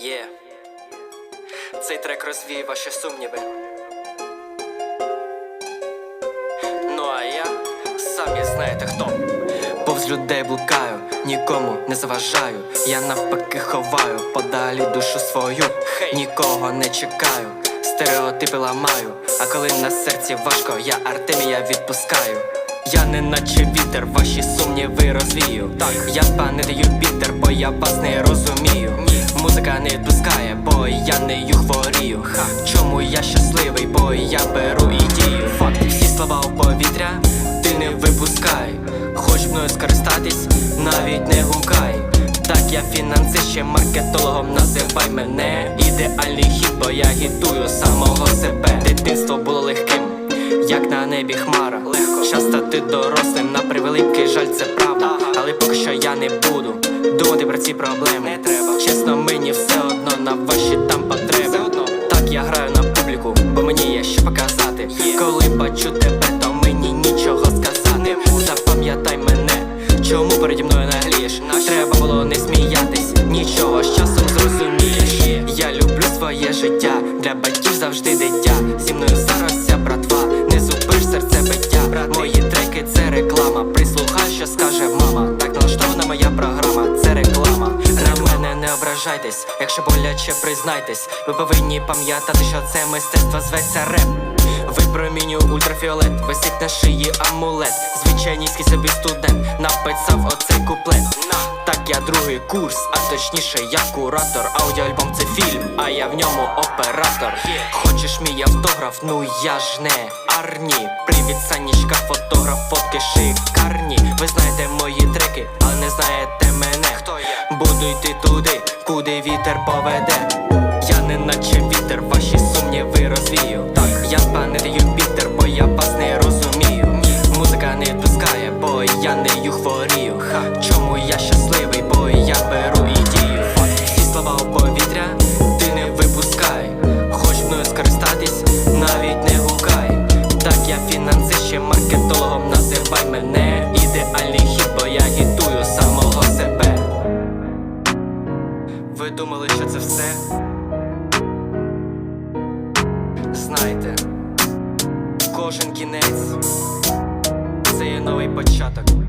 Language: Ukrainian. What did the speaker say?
Є. Цей трек розвіє ваші сумніви. Ну а я самі знаєте хто. Повз людей блукаю, нікому не заважаю. Я навпаки ховаю, подалі душу свою, нікого не чекаю, стереотипи ламаю. А коли на серці важко, я Артемія відпускаю. Я не наче вітер, ваші сумніви розвію. Так, я планета Юпітер, бо я вас не розумію. Ні, музика не відпускає, бо я нею хворію. Ха, чому я щасливий, бо я беру і дію. Факт, всі слова у повітря, ти не випускай. Хоч мною скористатись, навіть не гукай. Так я фінансист, ще маркетологом називай мене Ідеальний хід, бо я гідую самого себе Дитинство було легким, як на небі хмара Легко Стати дорослим, на превеликий жаль, це правда. Але поки що я не буду думати про ці проблеми. Не треба. Чесно, мені все одно на ваші там потреби. Так я граю на публіку, бо мені є що показати. Коли бачу тебе, то мені нічого сказати. Запам'ятай мене, чому переді мною наглієш Треба було не сміятись, нічого з часом зрозумієш. Я люблю своє життя, для батьків завжди дитя ображайтесь, якщо боляче признайтесь. Ви повинні пам'ятати, що це мистецтво зветься реп. Випромінюю ультрафіолет, висить на шиї амулет. Звичайнійський собі студент. Написав оцей куплет. Так я другий курс, а точніше я куратор. Аудіоальбом це фільм, а я в ньому оператор. Хочеш мій автограф? Ну я ж не Арні. Привіт, Санічка, фотограф, фотки шикарні. Ви знаєте мої вітер поведе, я не наче вітер, ваші сумніви розвію. Так, я пане Юпітер, бо я вас не розумію. Музика не пускає, бо я нею хворію. Ха, чому я щасливий, бо я беру і дію. Всі слова у повітря, ти не випускай. Хоч мною скористатись, навіть не гукай. Так я фінансище, маркетологом називай мене. думали, що це все. Знайте, кожен кінець це є новий початок.